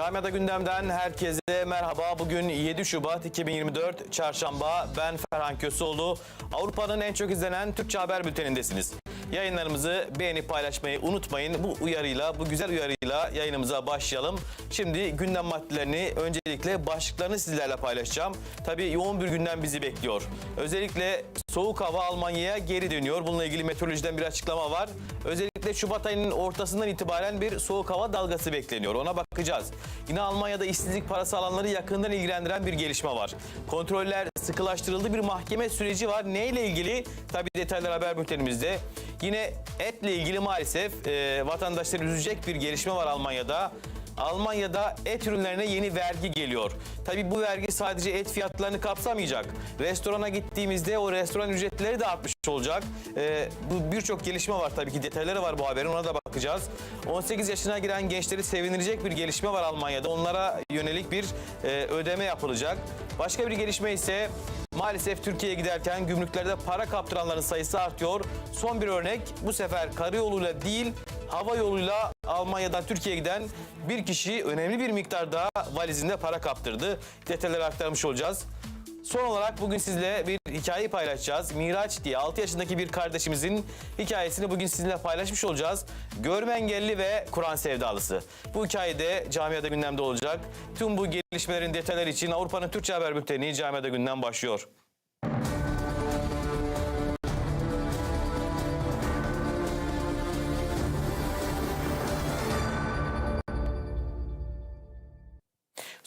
Camiada gündemden herkese merhaba. Bugün 7 Şubat 2024 Çarşamba. Ben Ferhan Köseoğlu. Avrupa'nın en çok izlenen Türkçe haber bültenindesiniz. Yayınlarımızı beğenip paylaşmayı unutmayın. Bu uyarıyla, bu güzel uyarıyla yayınımıza başlayalım. Şimdi gündem maddelerini öncelikle başlıklarını sizlerle paylaşacağım. Tabii yoğun bir gündem bizi bekliyor. Özellikle soğuk hava Almanya'ya geri dönüyor. Bununla ilgili meteorolojiden bir açıklama var. Özellikle Şubat ayının ortasından itibaren bir soğuk hava dalgası bekleniyor. Ona bakacağız. Yine Almanya'da işsizlik parası alanları yakından ilgilendiren bir gelişme var. Kontroller sıkılaştırıldı bir mahkeme süreci var. Neyle ilgili? Tabii detaylar haber bültenimizde. Yine etle ilgili maalesef e, vatandaşları üzecek bir gelişme var Almanya'da. Almanya'da et ürünlerine yeni vergi geliyor. Tabii bu vergi sadece et fiyatlarını kapsamayacak. Restorana gittiğimizde o restoran ücretleri de artmış olacak. Ee, bu birçok gelişme var tabii ki detayları var bu haberin ona da bakacağız. 18 yaşına giren gençleri sevindirecek bir gelişme var Almanya'da. Onlara yönelik bir e, ödeme yapılacak. Başka bir gelişme ise Maalesef Türkiye'ye giderken gümrüklerde para kaptıranların sayısı artıyor. Son bir örnek bu sefer karayoluyla değil hava yoluyla Almanya'dan Türkiye'ye giden bir kişi önemli bir miktarda valizinde para kaptırdı. Detayları aktarmış olacağız. Son olarak bugün sizle bir hikayeyi paylaşacağız. Miraç diye 6 yaşındaki bir kardeşimizin hikayesini bugün sizinle paylaşmış olacağız. Görme engelli ve Kur'an sevdalısı. Bu hikayede camiada gündemde olacak. Tüm bu gelişmelerin detayları için Avrupa'nın Türkçe Haber Bülteni camiada gündem başlıyor.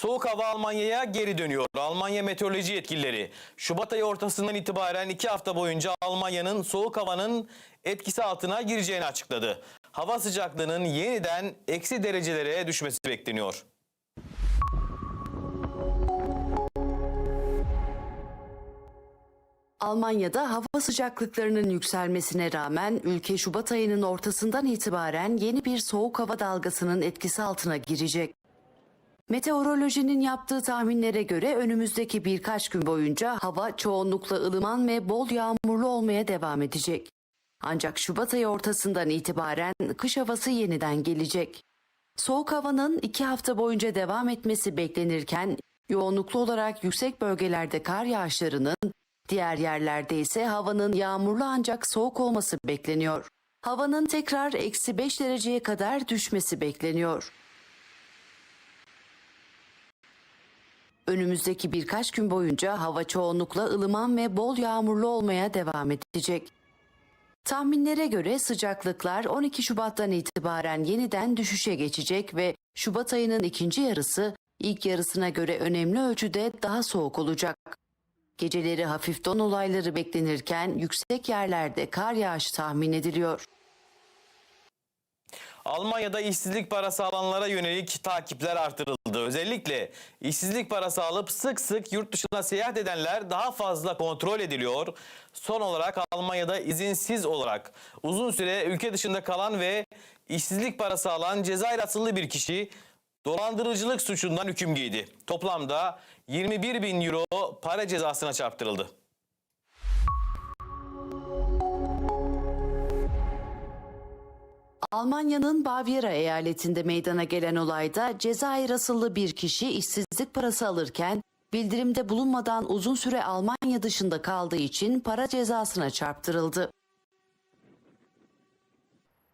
Soğuk hava Almanya'ya geri dönüyor. Almanya meteoroloji yetkilileri Şubat ayı ortasından itibaren iki hafta boyunca Almanya'nın soğuk havanın etkisi altına gireceğini açıkladı. Hava sıcaklığının yeniden eksi derecelere düşmesi bekleniyor. Almanya'da hava sıcaklıklarının yükselmesine rağmen ülke Şubat ayının ortasından itibaren yeni bir soğuk hava dalgasının etkisi altına girecek. Meteorolojinin yaptığı tahminlere göre önümüzdeki birkaç gün boyunca hava çoğunlukla ılıman ve bol yağmurlu olmaya devam edecek. Ancak Şubat ayı ortasından itibaren kış havası yeniden gelecek. Soğuk havanın iki hafta boyunca devam etmesi beklenirken yoğunluklu olarak yüksek bölgelerde kar yağışlarının, diğer yerlerde ise havanın yağmurlu ancak soğuk olması bekleniyor. Havanın tekrar eksi 5 dereceye kadar düşmesi bekleniyor. Önümüzdeki birkaç gün boyunca hava çoğunlukla ılıman ve bol yağmurlu olmaya devam edecek. Tahminlere göre sıcaklıklar 12 Şubat'tan itibaren yeniden düşüşe geçecek ve Şubat ayının ikinci yarısı ilk yarısına göre önemli ölçüde daha soğuk olacak. Geceleri hafif don olayları beklenirken yüksek yerlerde kar yağışı tahmin ediliyor. Almanya'da işsizlik parası alanlara yönelik takipler artırıldı. Özellikle işsizlik parası alıp sık sık yurt dışına seyahat edenler daha fazla kontrol ediliyor. Son olarak Almanya'da izinsiz olarak uzun süre ülke dışında kalan ve işsizlik parası alan Cezayir asıllı bir kişi dolandırıcılık suçundan hüküm giydi. Toplamda 21 bin euro para cezasına çarptırıldı. Almanya'nın Bavyera eyaletinde meydana gelen olayda Cezayir asıllı bir kişi işsizlik parası alırken bildirimde bulunmadan uzun süre Almanya dışında kaldığı için para cezasına çarptırıldı.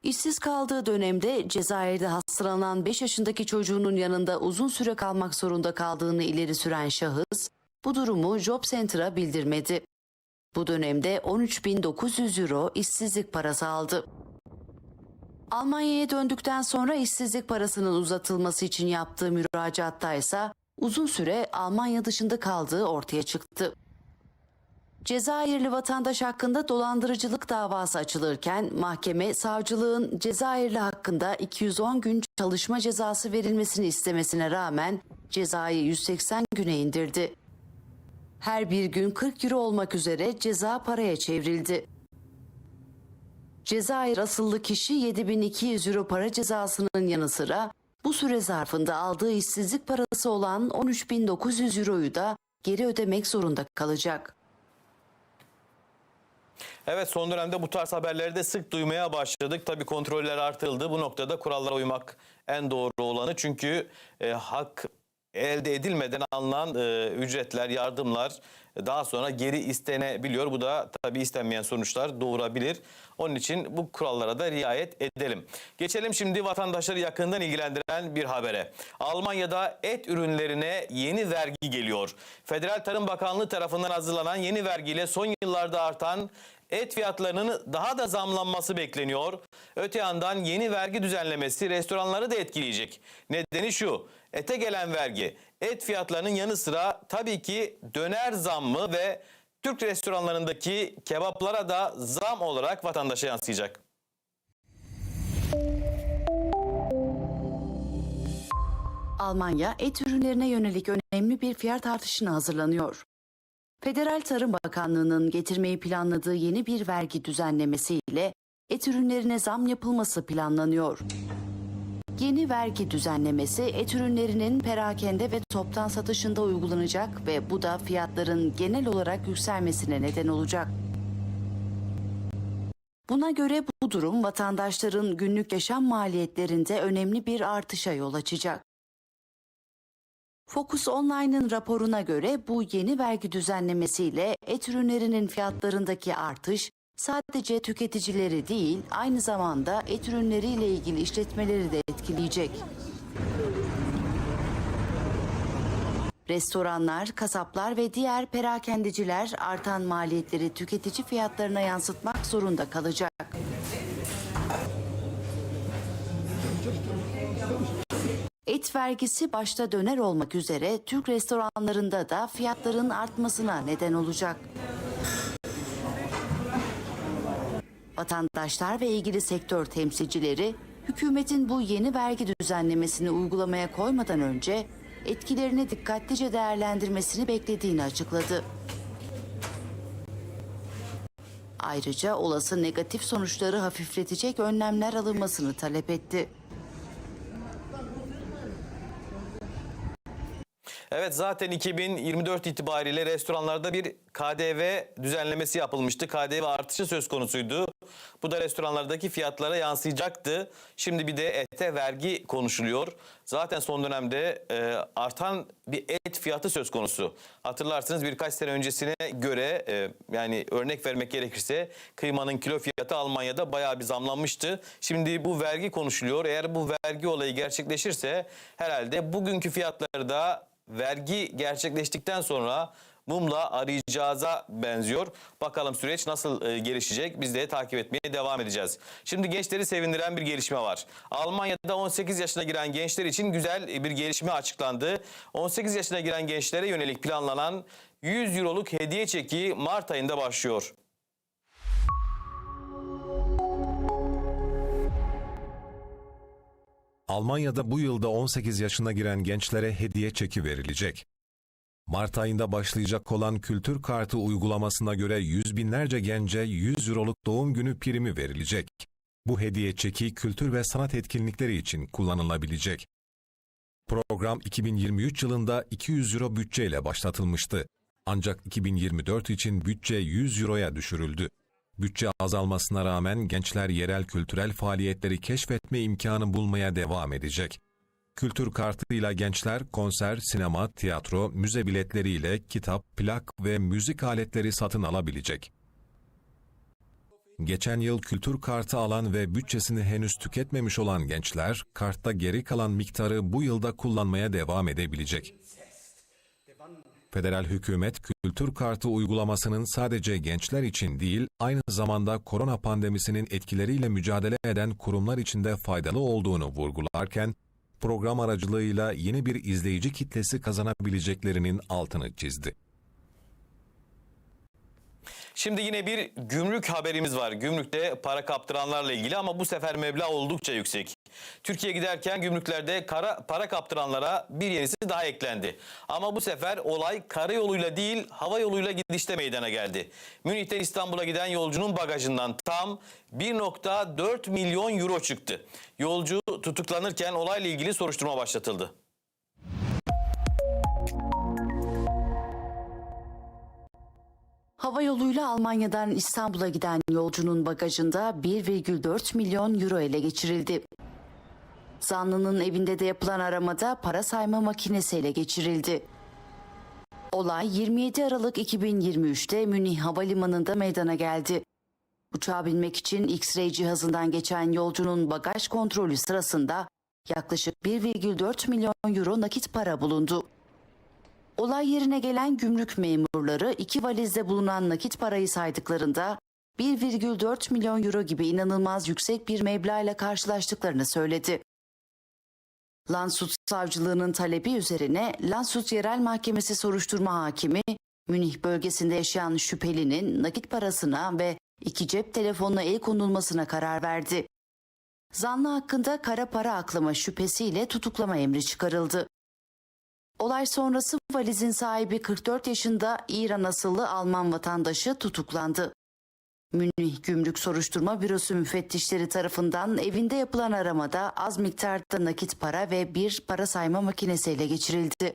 İşsiz kaldığı dönemde Cezayir'de hastalanan 5 yaşındaki çocuğunun yanında uzun süre kalmak zorunda kaldığını ileri süren şahıs bu durumu Job Center'a bildirmedi. Bu dönemde 13.900 euro işsizlik parası aldı. Almanya'ya döndükten sonra işsizlik parasının uzatılması için yaptığı müracaatta ise uzun süre Almanya dışında kaldığı ortaya çıktı. Cezayirli vatandaş hakkında dolandırıcılık davası açılırken mahkeme savcılığın Cezayirli hakkında 210 gün çalışma cezası verilmesini istemesine rağmen cezayı 180 güne indirdi. Her bir gün 40 euro olmak üzere ceza paraya çevrildi. Cezayir asıllı kişi 7200 euro para cezasının yanı sıra bu süre zarfında aldığı işsizlik parası olan 13900 euroyu da geri ödemek zorunda kalacak. Evet son dönemde bu tarz haberleri de sık duymaya başladık. Tabii kontroller artıldı. Bu noktada kurallara uymak en doğru olanı. Çünkü e, hak elde edilmeden alınan e, ücretler, yardımlar daha sonra geri istenebiliyor. Bu da tabii istenmeyen sonuçlar doğurabilir. Onun için bu kurallara da riayet edelim. Geçelim şimdi vatandaşları yakından ilgilendiren bir habere. Almanya'da et ürünlerine yeni vergi geliyor. Federal Tarım Bakanlığı tarafından hazırlanan yeni vergiyle son yıllarda artan et fiyatlarının daha da zamlanması bekleniyor. Öte yandan yeni vergi düzenlemesi restoranları da etkileyecek. Nedeni şu, ete gelen vergi et fiyatlarının yanı sıra tabii ki döner zammı ve Türk restoranlarındaki kebaplara da zam olarak vatandaşa yansıyacak. Almanya et ürünlerine yönelik önemli bir fiyat artışına hazırlanıyor. Federal Tarım Bakanlığı'nın getirmeyi planladığı yeni bir vergi düzenlemesiyle et ürünlerine zam yapılması planlanıyor. Yeni vergi düzenlemesi et ürünlerinin perakende ve toptan satışında uygulanacak ve bu da fiyatların genel olarak yükselmesine neden olacak. Buna göre bu durum vatandaşların günlük yaşam maliyetlerinde önemli bir artışa yol açacak. Focus Online'ın raporuna göre bu yeni vergi düzenlemesiyle et ürünlerinin fiyatlarındaki artış sadece tüketicileri değil aynı zamanda et ürünleriyle ilgili işletmeleri de etkileyecek. Restoranlar, kasaplar ve diğer perakendeciler artan maliyetleri tüketici fiyatlarına yansıtmak zorunda kalacak. Et vergisi başta döner olmak üzere Türk restoranlarında da fiyatların artmasına neden olacak. Vatandaşlar ve ilgili sektör temsilcileri hükümetin bu yeni vergi düzenlemesini uygulamaya koymadan önce etkilerini dikkatlice değerlendirmesini beklediğini açıkladı. Ayrıca olası negatif sonuçları hafifletecek önlemler alınmasını talep etti. Evet zaten 2024 itibariyle restoranlarda bir KDV düzenlemesi yapılmıştı. KDV artışı söz konusuydu. Bu da restoranlardaki fiyatlara yansıyacaktı. Şimdi bir de ete vergi konuşuluyor. Zaten son dönemde e, artan bir et fiyatı söz konusu. Hatırlarsınız birkaç sene öncesine göre e, yani örnek vermek gerekirse kıymanın kilo fiyatı Almanya'da bayağı bir zamlanmıştı. Şimdi bu vergi konuşuluyor. Eğer bu vergi olayı gerçekleşirse herhalde bugünkü fiyatları da vergi gerçekleştikten sonra mumla arayacağıza benziyor. Bakalım süreç nasıl e, gelişecek biz de takip etmeye devam edeceğiz. Şimdi gençleri sevindiren bir gelişme var. Almanya'da 18 yaşına giren gençler için güzel bir gelişme açıklandı. 18 yaşına giren gençlere yönelik planlanan 100 euroluk hediye çeki Mart ayında başlıyor. Almanya'da bu yılda 18 yaşına giren gençlere hediye çeki verilecek. Mart ayında başlayacak olan kültür kartı uygulamasına göre yüz binlerce gence 100 euroluk doğum günü primi verilecek. Bu hediye çeki kültür ve sanat etkinlikleri için kullanılabilecek. Program 2023 yılında 200 euro bütçeyle başlatılmıştı. Ancak 2024 için bütçe 100 euroya düşürüldü. Bütçe azalmasına rağmen gençler yerel kültürel faaliyetleri keşfetme imkanı bulmaya devam edecek. Kültür kartıyla gençler konser, sinema, tiyatro, müze biletleriyle kitap, plak ve müzik aletleri satın alabilecek. Geçen yıl kültür kartı alan ve bütçesini henüz tüketmemiş olan gençler, kartta geri kalan miktarı bu yılda kullanmaya devam edebilecek. Federal hükümet kültür kartı uygulamasının sadece gençler için değil, aynı zamanda korona pandemisinin etkileriyle mücadele eden kurumlar için de faydalı olduğunu vurgularken, program aracılığıyla yeni bir izleyici kitlesi kazanabileceklerinin altını çizdi. Şimdi yine bir gümrük haberimiz var. Gümrükte para kaptıranlarla ilgili ama bu sefer meblağ oldukça yüksek. Türkiye giderken gümrüklerde kara, para kaptıranlara bir yenisi daha eklendi. Ama bu sefer olay karayoluyla değil hava yoluyla gidişte meydana geldi. Münih'ten İstanbul'a giden yolcunun bagajından tam 1.4 milyon euro çıktı. Yolcu tutuklanırken olayla ilgili soruşturma başlatıldı. Hava yoluyla Almanya'dan İstanbul'a giden yolcunun bagajında 1,4 milyon euro ele geçirildi. Zanlının evinde de yapılan aramada para sayma makinesi ele geçirildi. Olay 27 Aralık 2023'te Münih Havalimanı'nda meydana geldi. Uçağa binmek için X-ray cihazından geçen yolcunun bagaj kontrolü sırasında yaklaşık 1,4 milyon euro nakit para bulundu. Olay yerine gelen gümrük memurları iki valizde bulunan nakit parayı saydıklarında 1,4 milyon euro gibi inanılmaz yüksek bir meblağla karşılaştıklarını söyledi. Lansut Savcılığı'nın talebi üzerine Lansut Yerel Mahkemesi soruşturma hakimi, Münih bölgesinde yaşayan şüphelinin nakit parasına ve iki cep telefonuna el konulmasına karar verdi. Zanlı hakkında kara para aklama şüphesiyle tutuklama emri çıkarıldı. Olay sonrası valizin sahibi 44 yaşında İran asıllı Alman vatandaşı tutuklandı. Münih Gümrük Soruşturma Bürosu müfettişleri tarafından evinde yapılan aramada az miktarda nakit para ve bir para sayma makinesi ele geçirildi.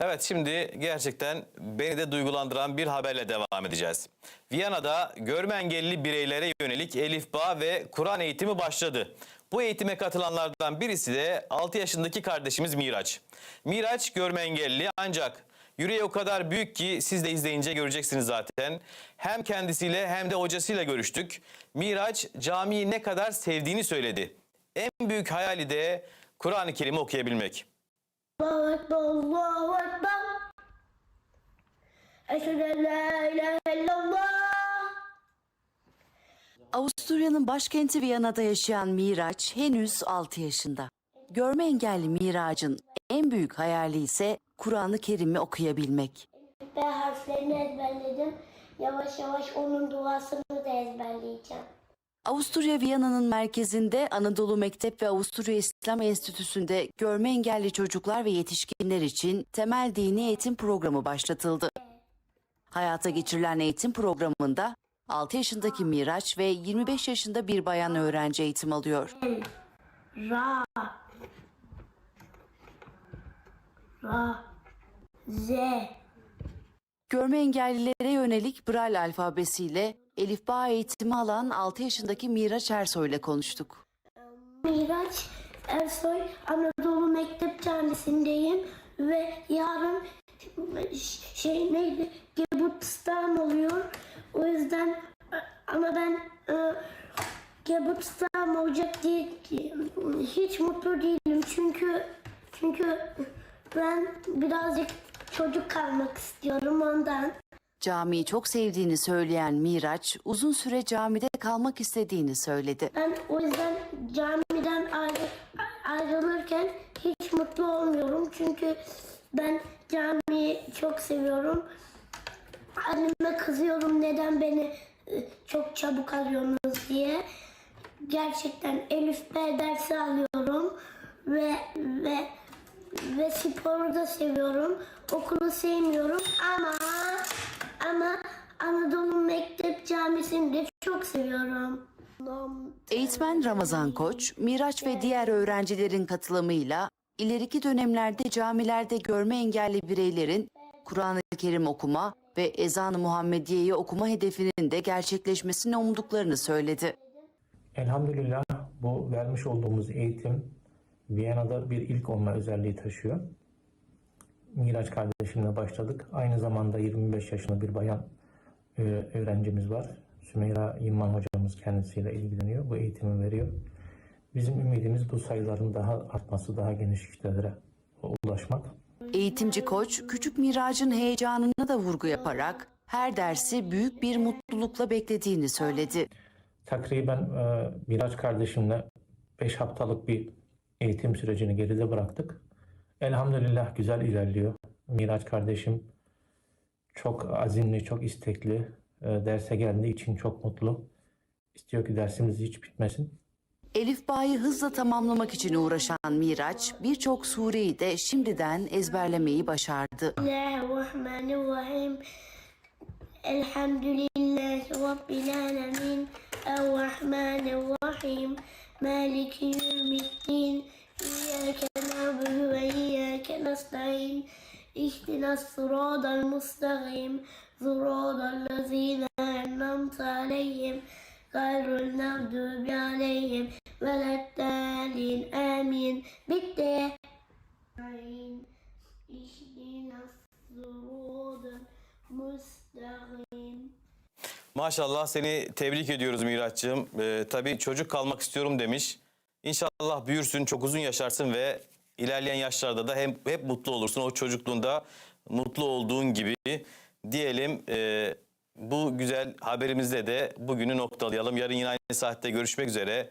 Evet şimdi gerçekten beni de duygulandıran bir haberle devam edeceğiz. Viyana'da görme engelli bireylere yönelik Elif Bağ ve Kur'an eğitimi başladı. Bu eğitime katılanlardan birisi de 6 yaşındaki kardeşimiz Miraç. Miraç görme engelli ancak yüreği o kadar büyük ki siz de izleyince göreceksiniz zaten. Hem kendisiyle hem de hocasıyla görüştük. Miraç camiyi ne kadar sevdiğini söyledi. En büyük hayali de Kur'an-ı Kerim'i okuyabilmek. Allahu Ekber, Allahu Ekber. Eşhedü en la Avusturya'nın başkenti Viyana'da yaşayan Miraç henüz 6 yaşında. Görme engelli Miraç'ın en büyük hayali ise Kur'an-ı Kerim'i okuyabilmek. Ben harflerini ezberledim. Yavaş yavaş onun duasını da ezberleyeceğim. Avusturya Viyana'nın merkezinde Anadolu Mektep ve Avusturya İslam Enstitüsü'nde görme engelli çocuklar ve yetişkinler için temel dini eğitim programı başlatıldı. Hayata geçirilen eğitim programında 6 yaşındaki Miraç ve 25 yaşında bir bayan öğrenci eğitim alıyor. Ra Ra Z Görme engellilere yönelik Braille alfabesiyle Elifba eğitimi alan 6 yaşındaki Miraç Ersoy ile konuştuk. Miraç Ersoy Anadolu Mektep Camisi'ndeyim ve yarın şey neydi Geburtstag oluyor. O yüzden ama ben e, Geburtstag olacak diye hiç mutlu değilim çünkü çünkü ben birazcık çocuk kalmak istiyorum ondan. Camiyi çok sevdiğini söyleyen Miraç, uzun süre camide kalmak istediğini söyledi. Ben o yüzden camiden ayrı, ayrılırken hiç mutlu olmuyorum. Çünkü ben camiyi çok seviyorum. Anneme kızıyorum neden beni e, çok çabuk alıyorsunuz diye. Gerçekten Elif B dersi alıyorum ve ve ve sporu da seviyorum. Okulu sevmiyorum ama ama Anadolu Mektep Camisi'ni de çok seviyorum. Eğitmen Ramazan Koç, Miraç ve diğer öğrencilerin katılımıyla ileriki dönemlerde camilerde görme engelli bireylerin Kur'an-ı Kerim okuma ve ezan-ı Muhammediye'yi okuma hedefinin de gerçekleşmesini umduklarını söyledi. Elhamdülillah bu vermiş olduğumuz eğitim Viyana'da bir ilk olma özelliği taşıyor. Miraç kardeşimle başladık. Aynı zamanda 25 yaşında bir bayan e, öğrencimiz var. Sümeyra Yılman hocamız kendisiyle ilgileniyor. Bu eğitimi veriyor. Bizim ümidimiz bu sayıların daha artması, daha geniş kitlelere ulaşmak. Eğitimci Koç, küçük Miraç'ın heyecanına da vurgu yaparak her dersi büyük bir mutlulukla beklediğini söyledi. Takriben e, Miraç kardeşimle 5 haftalık bir eğitim sürecini geride bıraktık. Elhamdülillah güzel ilerliyor. Miraç kardeşim çok azimli, çok istekli. E, derse geldiği için çok mutlu. İstiyor ki dersimiz hiç bitmesin. Elif Bağ'ı hızla tamamlamak için uğraşan Miraç birçok sureyi de şimdiden ezberlemeyi başardı. Bismillahirrahmanirrahim. Ve veletlerin emin bitti. Ayn işdina surudun müstakim. Maşallah seni tebrik ediyoruz Miraç'cığım. Ee, tabii çocuk kalmak istiyorum demiş. İnşallah büyürsün, çok uzun yaşarsın ve ilerleyen yaşlarda da hem hep mutlu olursun. O çocukluğunda mutlu olduğun gibi diyelim. E, bu güzel haberimizle de bugünü noktalayalım. Yarın yine aynı saatte görüşmek üzere.